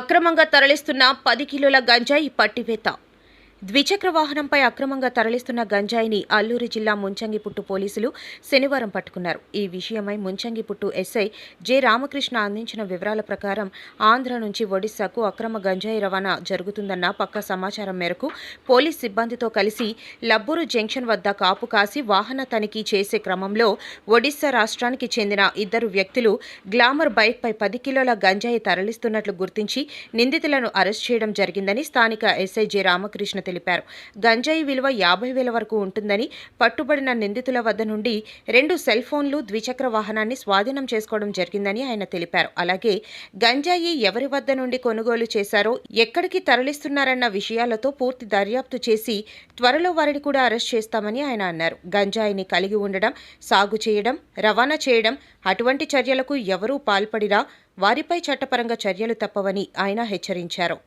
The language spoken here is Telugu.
అక్రమంగా తరలిస్తున్న పది కిలోల గంజాయి పట్టివేత. ద్విచక్ర వాహనంపై అక్రమంగా తరలిస్తున్న గంజాయిని అల్లూరి జిల్లా ముంచంగిపుట్టు పోలీసులు శనివారం పట్టుకున్నారు. ఈ విషయమై ముంచంగిపుట్టు ఎస్ఐ జె రామకృష్ణ అందించిన వివరాల ప్రకారం ఆంధ్ర నుంచి ఒడిశాకు అక్రమ గంజాయి రవాణా జరుగుతుందన్న పక్క సమాచారం మేరకు పోలీస్ సిబ్బందితో కలిసి లబ్బూరు జంక్షన్ వద్ద కాపు కాసి వాహన తనిఖీ చేసే క్రమంలో ఒడిశా రాష్ట్రానికి చెందిన ఇద్దరు వ్యక్తులు గ్లామర్ బైక్పై పది కిలోల గంజాయి తరలిస్తున్నట్లు గుర్తించి నిందితులను అరెస్ట్ చేయడం జరిగిందని స్థానిక ఎస్ఐ జె రామకృష్ణ తెలిపారు. గంజాయి విలువ యాభై వేల వరకు ఉంటుందని పట్టుబడిన నిందితుల వద్ద నుండి రెండు సెల్ ఫోన్లు ద్విచక్ర వాహనాన్ని స్వాధీనం చేసుకోవడం జరిగిందని ఆయన తెలిపారు. అలాగే గంజాయి ఎవరి వద్ద నుండి కొనుగోలు చేశారో ఎక్కడికి తరలిస్తున్నారన్న విషయాలతో పూర్తి దర్యాప్తు చేసి త్వరలో వారిని కూడా అరెస్ట్ చేస్తామని ఆయన అన్నారు. గంజాయిని కలిగి ఉండడం సాగు చేయడం రవాణా చేయడం అటువంటి చర్యలకు ఎవరూ పాల్పడినా వారిపై చట్టపరంగా చర్యలు తప్పవని ఆయన హెచ్చరించారు.